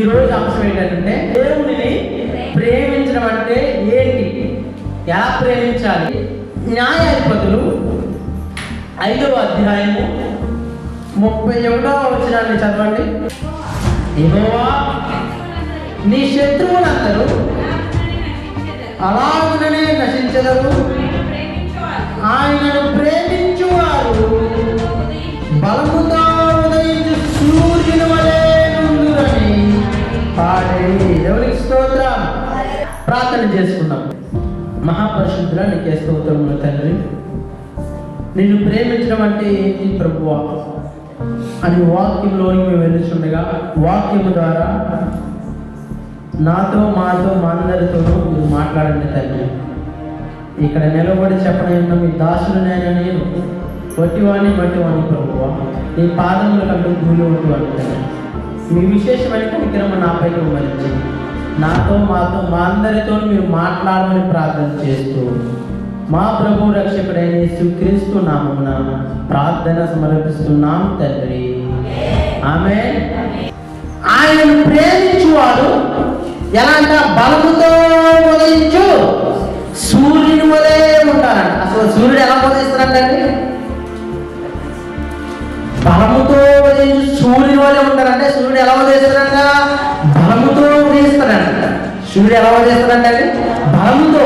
ఈ రోజు అంశం ఏంటంటే దేవుడిని ప్రేమించడం అంటే ఏంటి? ఎలా ప్రేమించాలి? న్యాయాధిపతులు ఐదవ అధ్యాయము ముప్పై ఒకటవ వచనాన్ని చదవండి. యెహోవా నీ శత్రువులందరూ అలాగుననే నశించదరు. ఆయనను ప్రేమించువారు బలముతో దేవునికి స్తోత్రం. ప్రార్థన చేసుకున్నాం మహాపరిశుద్ధుల నీకే స్తోత్రములు తండ్రి. నిన్ను ప్రేమించడం అంటే ఏంటి ప్రభువా? అని వాక్యంలోని మేము వెళ్ళుచుండగా వాక్యం ద్వారా నాతో మాతో మా అందరితోనూ మీరు మాట్లాడండి తండ్రి. ఇక్కడ నిలబడి చెప్పడం మీ దాసులు నేను. వట్టివాణి వట్టివాణి ప్రభువ. నీ పాదముల కంటూ ధూళి వట్టివాణి తండ్రి. మీ విశేషమైన కనికరమ నాపై మరించి నాతో మాతో మా అందరితో మీరు మాట్లాడమని ప్రార్థన చేస్తూ మా ప్రభు రక్షకుడైన యేసుక్రీస్తు నామమున ప్రార్థన సమర్పిస్తున్నాం తండ్రి. ఆమె ఆయనను ప్రేమించువాడు ఎలా అంటే బలముతో ఉదయించు? సూర్యుని వలె ఉంటారంట అసలు సూర్యుడు ఎలా ఉదయిస్తారంటండి అంటే సూర్యుడు ఎలా ఉదయిస్తాడంట బలముతో ఉదయిస్తాడంట సూర్యుడు ఎలా ఉదయిస్తారంటే బలముతో.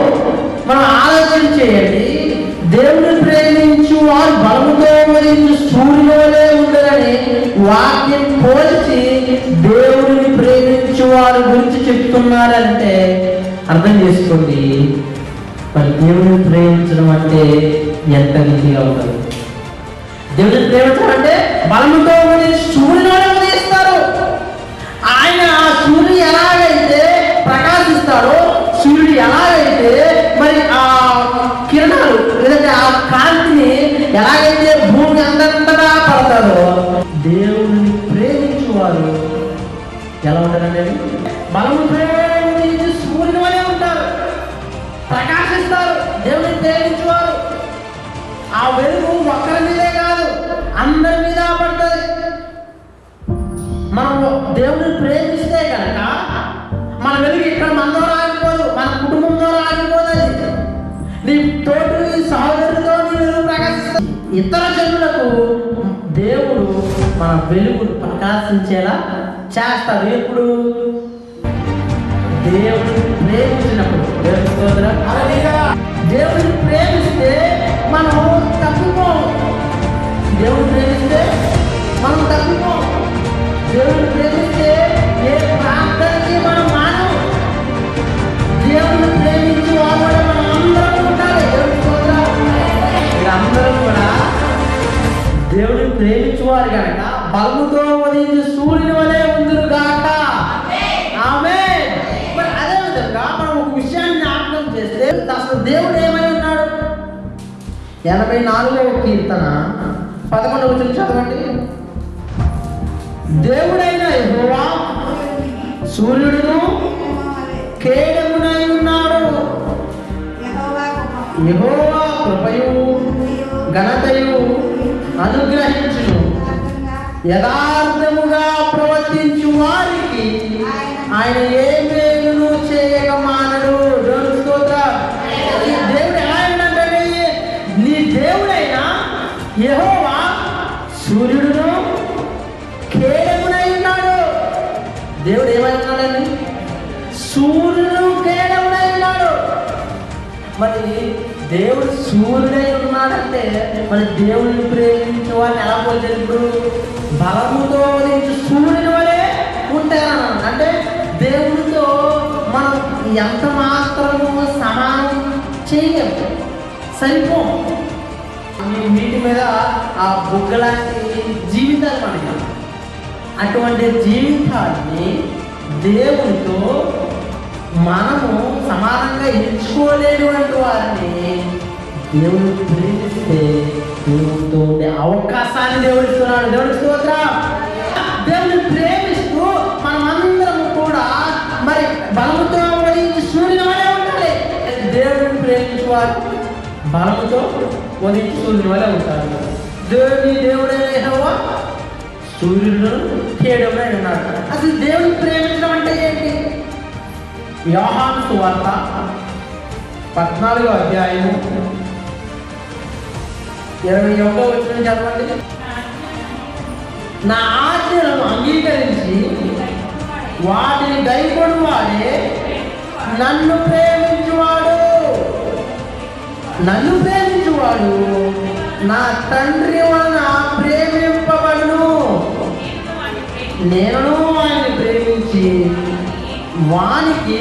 మనం ఆలోచన చేయండి. దేవుని ప్రేమించు వారు బలముతో ఉదయించు సూర్యులోనే వలె వాక్యం పోల్చి దేవుడిని ప్రేమించు వారి గురించి చెప్తున్నారంటే అర్థం చేసుకోండి. మరి దేవుడిని ప్రేమించడం అంటే ఎంత నీతిగా ఉంటుంది దేవుడిని ప్రేమించడం అంటే బలముతో ఉండే సూర్యుడు ఎలా బలము ప్రేమించి సూర్యుని వలె ఉంటారు. ప్రకాశిస్తారు. దేవుడిని ప్రేమించువారు ఆ వెలుగు ఒక్కరి మీదే కాదు అందరి మీద పడుతుంది. మనం దేవుడిని ప్రేమిస్తే కనుక మన వెలుగు ఇక్కడ మనలో రాకపోదు మన కుటుంబంలో రాకపోదు నీ తోటి సహోదరుతో నీ వెలుగు ప్రకాశిస్తుంది ఇతర జనులకు దేవుడు మన వెలుగును ప్రకాశించేలా చేస్తాడు ఎప్పుడు? దేవుడిని ప్రేమించినప్పుడు. దేవుడిని ప్రేమిస్తే మనం తప్పిపోము దేవుడిని ప్రేమిస్తే మనం తప్పిపోము దేవుడిని ప్రేమిస్తే ఏ ప్రాంతానికి మనం మానం దేవుడిని ప్రేమించి వాళ్ళు మనం అందరం ఉండాలి దేవుడి. మీరందరూ కూడా దేవుడిని ప్రేమించువారు కనుక బలముతో ఉదయించి సూర్యుని వలె దేవుడు ఏమై ఉన్నాడు? ఎనభై నాలుగవ కీర్తన పదకొండవ వచ్చిన చదవండి. దేవుడైన యహోవా సూర్యుడును కేడమునై ఉన్నాడు. యహోవా కృపయు ఘనతయు అనుగ్రహించును. యథార్థముగా ప్రవర్తించు వారికి ఆయన ఏ మేలును చేయక మానడు. దేవుడు ఏమై సూర్యుడు కేడమునై ఉన్నాడు మరి దేవుడు సూర్యుడై ఉన్నాడంటే మరి దేవుడిని ప్రేమించు వాడిని ఎలా పోతే ఇప్పుడు? బలముతో ఉదయించు సూర్యుని వలె ఉంటారన్న. అంటే దేవుడితో మనం ఎంత మాత్రము సమానం చేయం సరిపో. వీటి మీద ఆ బుగ్గలాంటి జీవితాలు మనకి అటువంటి జీవితాన్ని దేవునితో మనము సమానంగా ఎంచుకోలేనటువంటి వారిని దేవుడు ప్రేమిస్తే దేవుడితో ఉండే అవకాశాన్ని దేవుడు ఇస్తున్నాడు. దేవుడు స్తోత్ర. దేవుని ప్రేమిస్తూ మనమందరం కూడా మరి బలముతో వహించి సూర్యుని వలె ఉండాలి దేవుడిని ప్రేమించేవారు బలముతో వహించి సూర్యుని వలె ఉంటారు. దేవుని దేవుడే యెహోవా సూర్యుడు తేడమై ఉన్నాడు అసలు దేవుని ప్రేమించడం యోహాను సువార్త పద్నాలుగో అధ్యాయము ఇరవై ఒకటో వచ్చిన చదవండి. నా ఆజ్ఞలను అంగీకరించి వాటిని గైకొడు వాడే నన్ను ప్రేమించువాడు. నన్ను ప్రేమించువాడు నా తండ్రి వలన నేను ఆయన్ని ప్రేమించి వానికి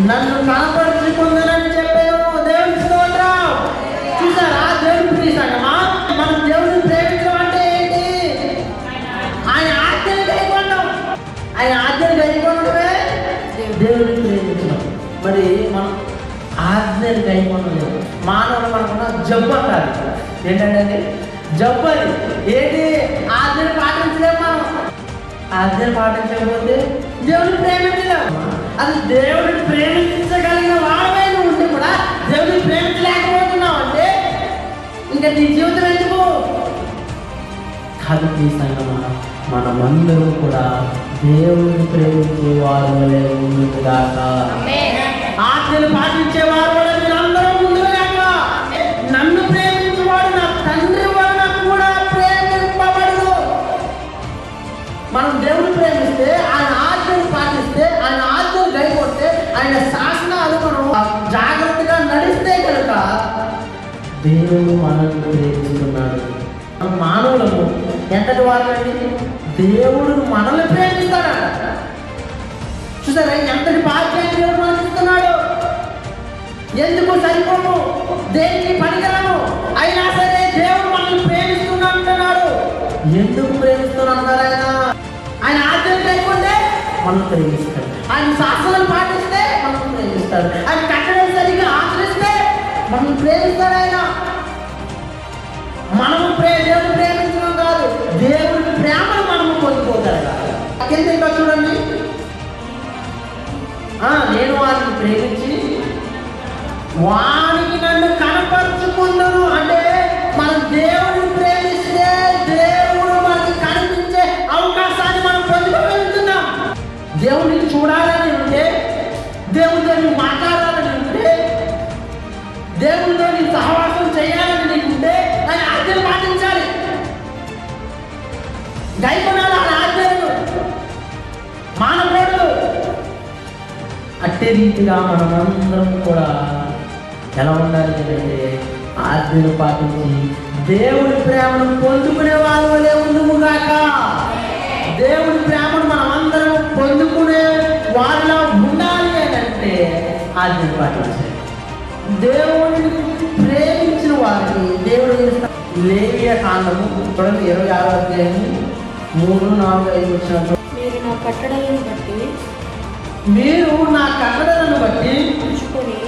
నన్ను కనపరుచుకుందనని చెప్పాను. దేవుని స్తోత్రం. చూసారా? దేవుని ప్రియసంగమా మనం దేవుని ప్రేమించడం అంటే ఏంటి? ఆయన ఆజ్ఞలు కైకొనడం ఆయన ఆజ్ఞలు కైకొనడమే దేవుని ప్రేమించడం. మరి మనం ఆజ్ఞలు కైకొనలేదు మానవులు మనకున్న జబ్బు అంటారు. ఏంటంటే జబ్బు అది ఏంటి? ఆజ్ఞలు పాటించలేము? మనం ఆజ్ఞలు పాటించకపోతే దేవుని ప్రేమించలేము? అది దేవుడిని ప్రేమించగలిగిన వాడమైన ఉంటే కూడా దేవుడిని ప్రేమించలేకపోతున్నావు అంటే ఇంకా నీ జీవితం ఎందుకు? కాదు ఈ సంగమా మనమందరం కూడా దేవుడిని ప్రేమించే వారు వలె ఉండుగాక దేవుడు మనల్ని ప్రేమిస్తున్నాడు. మానవులను ఎంతటి వాళ్ళండి? దేవుడు మనల్ని ప్రేమిస్తాడు? చూసారా? ఎంతటి భాగ్యాన్ని దేవుడు మనకి ఎందుకు సరిపోము దేనికి పనికిరాము అయినా సరే దేవుడు మనల్ని ప్రేమిస్తున్నా అంటున్నాడు. ఎందుకు ప్రేమిస్తున్నాను అన్నారు ఆయన? ఆయన ఆజ్ఞలు లేకుంటే మనం ప్రేమిస్తాడు. ఆయన శాస్త్రాలు పాటిస్తే కింద ఇంకా చూడండి. ఆ, నేను వారిని ప్రేమించి వానికి నన్ను కనపరుచుకున్నాను అంటే మన దేవుడు ప్రేమిస్తే దేవుడు మనకి కనిపించే అవకాశాన్ని మనం పొందుకోగలుగుతున్నాం. దేవుడిని చూడాలని ఉంటే దేవుడితో మాట్లాడాలని ఉంటే దేవుడితో నీ సహవాసం చేయాలని ఉంటే ఆయన ఆజ్ఞలు పాటించాలి. దైవనా అట్టే రీతిగా మనమందరం కూడా ఎలా ఉండాలి అంటే ఆజ్ఞలు పాటించి దేవుడి ప్రేమను పొందుకునే వారి వలె ఉండుగాక దేవుడి ప్రేమను మనమందరం పొందుకునే వాళ్ళ ఉండాలి అని అంటే ఆజ్ఞలు పాటించాలి. దేవుడిని ప్రేమించిన వారికి దేవుడు లేవియ కాండము చూడండి ఇరవై ఆరు అధ్యాయము మూడు నాలుగు ఐదు వచ్చిన మీరు నా కట్టడలను బట్టి మీరు నా కట్టడలను బట్టి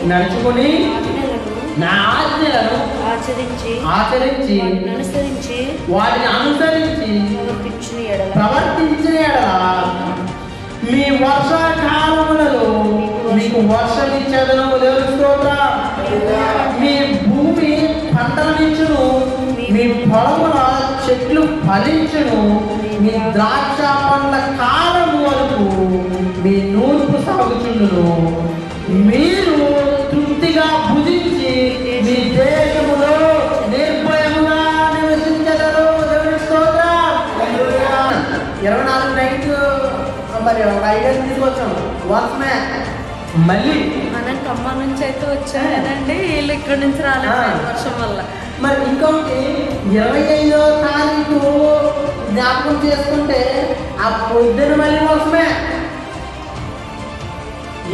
నడుచుకుని నా ఆజ్ఞలను ఆచరించి ఆచరించి అనుసరించి వాటిని అనుసరించి ప్రవర్తించిన ఎడల. మీ వర్షాకాలములలో మీకు వర్షం ఇచ్చేదను దేవుని స్తోత్రం. మీ భూమి పంటలనిచ్చును మీ పొలముల చెట్లు ఫలించును మీ ద్రాక్ష పండ్ల కాలం ఇరవై నాలుగు నైట్ మరి ఒక ఐడియా తీసుకొచ్చాం. వర్క్మే మళ్ళీ? మనం ఖమ్మం నుంచి అయితే వచ్చాం కదండి వీళ్ళు ఇక్కడ నుంచి రాలేదు. వర్షం వల్ల. మరి ఇంకొకటి ఇరవై ఐదో తారీఖు జ్ఞాపకం చేసుకుంటే ఆ పొద్దున మళ్ళీ వర్షమే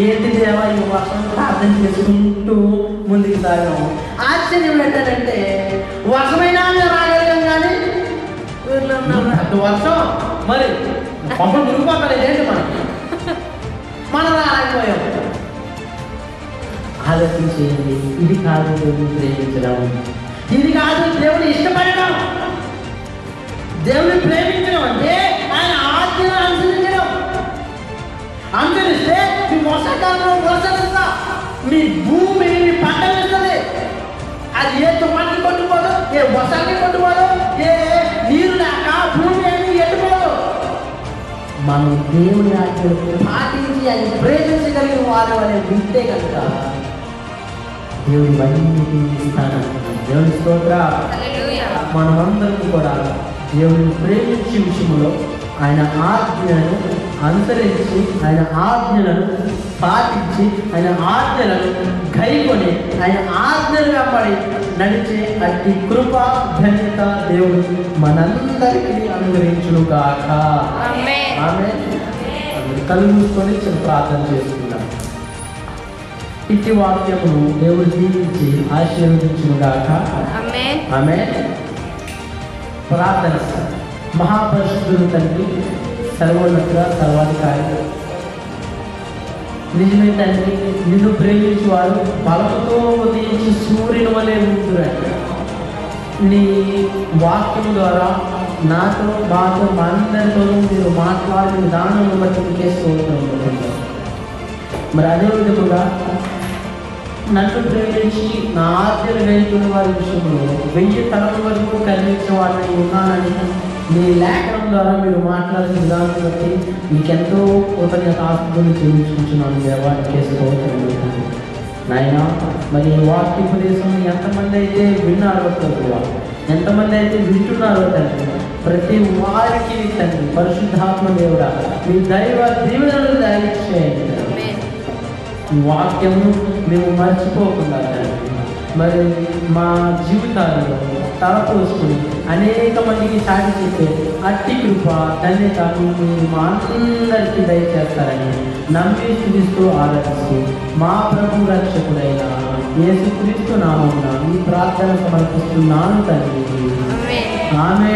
ఏంటి దేవా ఈ వర్షం ప్రార్థన చేసుకుంటూ ముందుకు సాగాము? ఆశ్చర్యం ఏంటంటే వర్షమైనా రాగలిగాం కానీ వర్షం? మరి పంపలు మునిగిపోతాయి ఏంటి మనం మనం రాలేకపోయాం. ఆలోచించేయండి ఇది కాదు దేవుని ప్రేమించడం. ఇది కాదు దేవుని ఇష్టపడడం. దేవుని ప్రేమించడం అంటే ఆయన ఆజ్ఞను అనుసరించడం. అనుసరిస్తే మీ వర్షాకాలంలో వర్షాలుస్తా మీ భూమి మీ పంటలు ఇస్తుంది అది ఏ తుఫానికి కొట్టుకోదు ఏ వర్షానికి కొట్టుకోదు ఏ మనం దేవుని ఆజ్ఞలు పాటించి ఆయన ప్రేమించగలిగిన వారు అనే వింటే కనుక దేవుని ఇవన్నీ ఇస్తాను దేవుని స్తోత్ర. మనమందరం కూడా దేవుని ప్రేమించే విషయంలో ఆయన ఆజ్ఞలను అనుసరించి ఆయన ఆజ్ఞలను పాటించి ఆయన ఆజ్ఞలను గైకొని ఆయన ఆజ్ఞలు వెంబడి నడిచే అట్టి కృప ధన్యత దేవుడు మనందరికీ అనుగ్రహించును గాక ఆమె కళ్ళు మూసుకొని చిన్న ప్రార్థన చేసుకుందాం. ఇట్టి వాక్యమును దేవుడు దీవించి ఆశీర్వదించును గాక ఆమె ప్రార్థన. మహాపరిశుద్ధుడు తండ్రి సర్వోన్నత సర్వాధికారి నిజమే తండ్రి నిన్ను ప్రేమించేవారు బలముతో ఉదయించి సూర్యుని వలె ఉంటున్నారు నీ వాక్యం ద్వారా నాతో మాతో మా అందరితోనూ మీరు మాట్లాడిన విధానం బట్టి చేస్తూ స్తోత్రం. మరి అదే విధముగా నన్ను ప్రేమించి నా ఆజ్ఞలు వేయుకున్న వారి విషయంలో వెయ్యి తరం వరకు కనిపించిన వారిని ఉన్నానని మీ లేఖనం ద్వారా మీరు మాట్లాడిన విధానం బట్టి మీకెంతో కృతజ్ఞత ఆస్తులు చెల్లించుకుంటున్నాను దేవానికి స్తోత్రం నాయన మరి ఈ వాక్యోపదేశం ఎంతమంది అయితే విన్నారో ప్రభువా ఎంతమంది అయితే వింటున్నారో తండ్రి ప్రతి వారికి తండ్రి పరిశుద్ధాత్మ దేవుడా మీ దైవ దీవెనలు దయచేయండి తండ్రి. ఈ వాక్యము మేము మర్చిపోకుండా తండ్రి మరి మా జీవితాలలో తలపోసుకుని అనేక మందికి సాటి చెప్పే అట్టి కృప ధన్యత మీరు మా అందరికీ దయచేస్తారని నమ్మి స్థుతిస్తూ ఆదరిస్తూ మా ప్రభు రక్షకుడైన యేసుక్రీస్తు నామమున ఈ ప్రార్థన సమర్పిస్తున్నాను తండ్రి. ఆమె